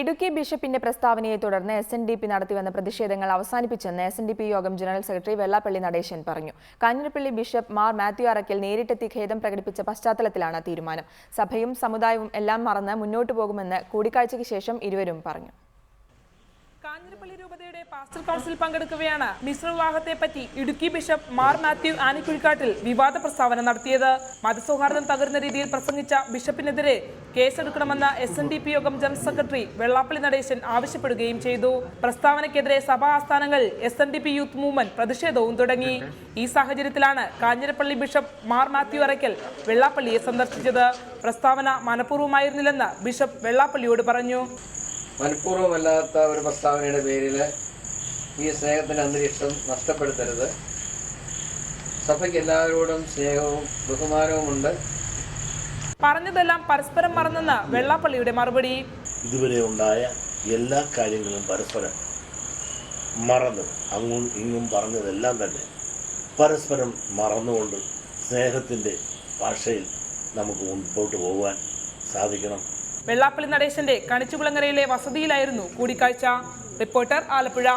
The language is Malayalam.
ഇടുക്കി ബിഷപ്പിന്റെ പ്രസ്താവനയെ തുടർന്ന് എസ് എൻ ഡി പി നടത്തിവന്ന പ്രതിഷേധങ്ങൾ അവസാനിപ്പിച്ചെന്ന് S N D P Yogam general secretary Vellappally Natesan പറഞ്ഞു. കാഞ്ഞിരപ്പള്ളി ബിഷപ്പ് മാർ മാത്യു അറക്കൽ നേരിട്ടെത്തി ഖേദം പ്രകടിപ്പിച്ച പശ്ചാത്തലത്തിലാണ് തീരുമാനം. സഭയും സമുദായവും എല്ലാം മറന്ന് മുന്നോട്ടു പോകുമെന്ന് കൂടിക്കാഴ്ചയ്ക്ക് ശേഷം ഇരുവരും പറഞ്ഞു. കാഞ്ഞിരപ്പള്ളി രൂപതയുടെ പാസ്റ്റർ കൗൺസിൽ പങ്കെടുക്കവെയാണ് മിശ്രവിവാഹത്തെ പറ്റി ഇടുക്കി ബിഷപ്പ് മാർ മാത്യു ആനിക്കുഴിക്കാട്ടിൽ വിവാദ പ്രസ്താവന നടത്തിയത്. മതസൗഹാർദ്ദം തകർന്ന രീതിയിൽ പ്രസംഗിച്ച ബിഷപ്പിനെതിരെ കേസെടുക്കണമെന്ന് S N D P Yogam general secretary Vellappally Natesan ആവശ്യപ്പെടുകയും ചെയ്തു. പ്രസ്താവനയ്ക്കെതിരെ സഭാ ആസ്ഥാനങ്ങളിൽ S N D P youth movement പ്രതിഷേധവും തുടങ്ങി. ഈ സാഹചര്യത്തിലാണ് കാഞ്ഞിരപ്പള്ളി ബിഷപ്പ് മാർ മാത്യു അറയ്ക്കൽ വെള്ളാപ്പള്ളിയെ സന്ദർശിച്ചത്. പ്രസ്താവന മനഃപൂർവമായിരുന്നില്ലെന്ന് ബിഷപ്പ് വെള്ളാപ്പള്ളിയോട് പറഞ്ഞു. മനഃപൂർവമല്ലാത്ത ഒരു പ്രസ്താവനയുടെ പേരിൽ ഈ സ്നേഹത്തിന്റെ അന്തരീക്ഷം നഷ്ടപ്പെടുത്തരുത്. സഭയ്ക്ക് എല്ലാവരോടും സ്നേഹവും ബഹുമാനവുമുണ്ട് പറഞ്ഞതെല്ലാം പരസ്പരം മറന്നെന്ന് വെള്ളാപ്പള്ളിയുടെ മറുപടി. ഇതുവരെ ഉണ്ടായ എല്ലാ കാര്യങ്ങളും പരസ്പരം മറന്ന്. അങ്ങും ഇങ്ങും പറഞ്ഞതെല്ലാം തന്നെ പരസ്പരം മറന്നുകൊണ്ട് സ്നേഹത്തിന്റെ ഭാഷയിൽ നമുക്ക് മുൻപോട്ട് പോകുവാൻ സാധിക്കണം. വെള്ളാപ്പള്ളി നടേശന്റെ കണിച്ചുകുളങ്ങരയിലെ വസതിയിലായിരുന്നു കൂടിക്കാഴ്ച. റിപ്പോർട്ടർ ആലപ്പുഴ.